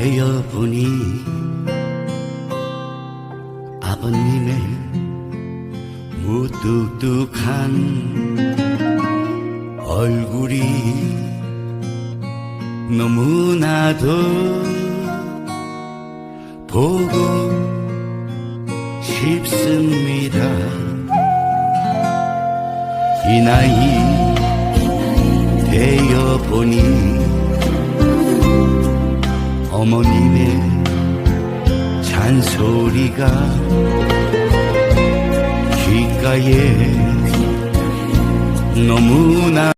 되어보니 아버님의 무뚝뚝한 얼굴이 너무나도 보고 싶습니다. 이 나이 되어 보니 어머님의 잔소리가 귓가에 너무나